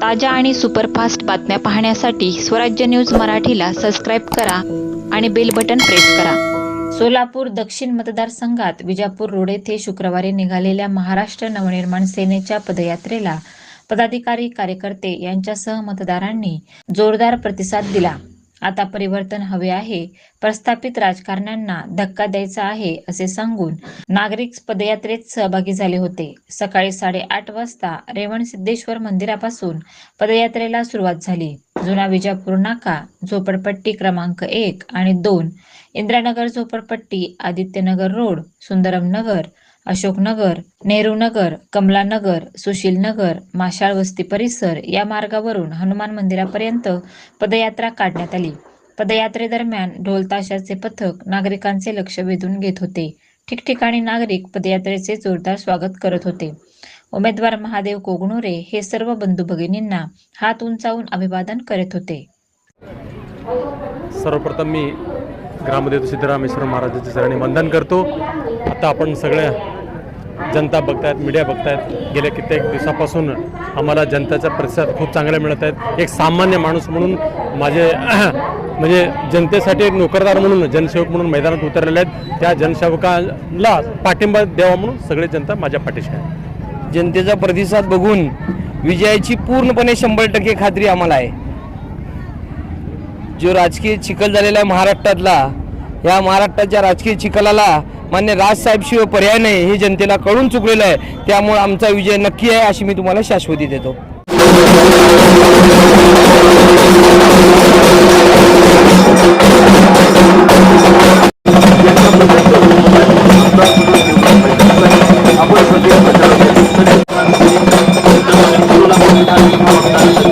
ताज्या आणि सुपरफास्ट बातम्या पाहण्यासाठी स्वराज्य न्यूज मराठीला सबस्क्राईब करा आणि बेल बटन प्रेस करा. सोलापूर दक्षिण मतदारसंघात विजापूर रोड येथे शुक्रवारी निघालेल्या महाराष्ट्र नवनिर्माण सेनेच्या पदयात्रेला पदाधिकारी कार्यकर्ते यांच्यासह मतदारांनी जोरदार प्रतिसाद दिला. आता परिवर्तन हवे आहे. प्रस्थापित राजकारण्यांना धक्का द्यायचा आहे असे सांगून नागरिक पदयात्रेत सहभागी झाले होते. सकाळी साडेआठ वाजता रेवण सिद्धेश्वर मंदिरापासून पदयात्रेला सुरुवात झाली. जुना विजापूर नाका झोपडपट्टी क्रमांक एक आणि दोन इंद्रानगर झोपडपट्टी आदित्यनगर रोड सुंदरम नगर अशोकनगर नेहरू नगर कमलानगर सुशीलनगर माशाळ वस्ती परिसर या मार्गावरून हनुमान मंदिरापर्यंत पदयात्रा काढण्यात आली. पदयात्रेदरम्यान ढोलताशाचे पथक नागरिकांचे लक्ष वेधून घेत होते. ठिकठिकाणी नागरिक पदयात्रेचे जोरदार स्वागत करत होते. उमेदवार महादेव कोगणुरे हे सर्व बंधू भगिनींना हात उंचावून अभिवादन करत होते. सर्वप्रथम मी ग्रामदेव सिद्धरामेश्वर महाराजांचे चरणी वंदन करतो. आता आपण सगळ्या जनता बघतायत मीडिया बघतायत. गेल्या कित्येक दिवसापासून आम्हाला जनतेचा प्रतिसाद खूप चांगला मिळत आहेत एक सामान्य माणूस म्हणून माझे म्हणजे जनतेसाठी एक नोकरदार म्हणून जनसेवक म्हणून मैदानात उतरलेले आहेत. त्या जनसेवकाला पाठिंबा द्यावा म्हणून सगळे जनता माझ्या पाठीशी आहे जनतेचा प्रतिसाद बघून विजयाची पूर्णपणे शंभर टक्के खात्री आम्हाला आहे. जो राजकीय चिखल झालेला आहे महाराष्ट्रातला या महाराष्ट्राच्या राजकीय चिखलाला मान्य राजसाहेबशिवाय पर्याय नाही हे जनतेला कळून चुकलेलं आहे. त्यामुळे आमचा विजय नक्की आहे अशी मी तुम्हाला शाश्वती देतो. आपण